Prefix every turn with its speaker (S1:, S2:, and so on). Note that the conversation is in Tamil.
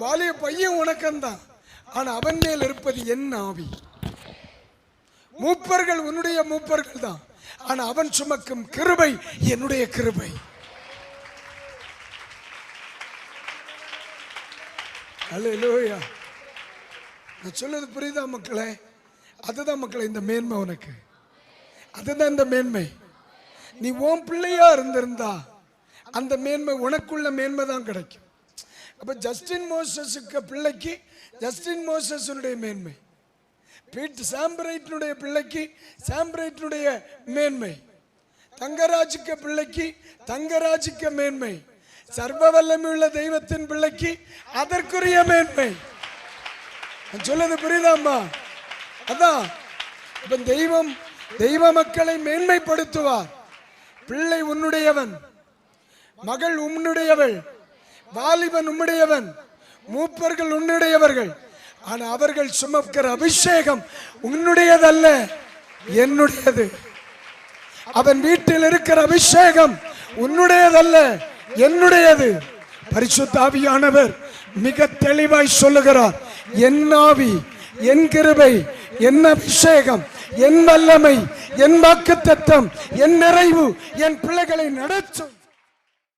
S1: வாலிய பையன் உனக்கந்தான். ஆனால் அவன் மேல் இருப்பது என் ஆவி. மூப்பர்கள் உன்னுடைய மூப்பர்கள் தான் ஆனால் அவன் சுமக்கும் கிருபை என்னுடைய கிருபை. அல்லேலூயா நான் சொல்றது புரியுதா மக்களே? அதுதான் மக்களே இந்த மேன்மை உனக்கு. அதுதான் இந்த மேன்மை. நீ உன் பிள்ளையா இருந்திருந்தா அந்த மேன்மை உனக்குள்ள மேன்மை தான் கிடைக்கும். அப்போ ஜஸ்டின் மோசஸுக்கு பிள்ளைக்கு ஜஸ்டின் மோசஸனுடைய மேன்மை. பீட் சாம்பரைட்டினுடைய பிள்ளைக்கு சாம்பிரைட்டினுடைய மேன்மை. தங்கராஜுக்கு பிள்ளைக்கு தங்கராஜுக்கு மேன்மை. சர்வ வல்லமையுள்ள தெய்வத்தின் பிள்ளைக்கு அதற்குரிய மேன்மை. சொல்லது புரியுதாம்மா? அதான். இப்ப தெய்வம் தெய்வ மக்களை மேன்மைப்படுத்துவார். பிள்ளை உன்னுடையவன் மகள் உன்னுடையவள். வாலிபன் உம்முடையவன் மூப்பர்கள் உன்னுடையவர்கள். ஆனால் அவர்கள் சுமக்கிற அபிஷேகம் உன்னுடையதல்ல என்னுடையது. அவன் வீட்டில் இருக்கிற அபிஷேகம் உன்னுடையதல்ல என்னுடையது. பரிசுத்தாவியானவர் மிக தெளிவாய் சொல்லுகிறார் என் ஆவி என் கிருபை என் அபிஷேகம் என் வல்லமை என் வாக்குத்தத்தம் என் நிறைவு என் பிள்ளைகளை நடத்தும்.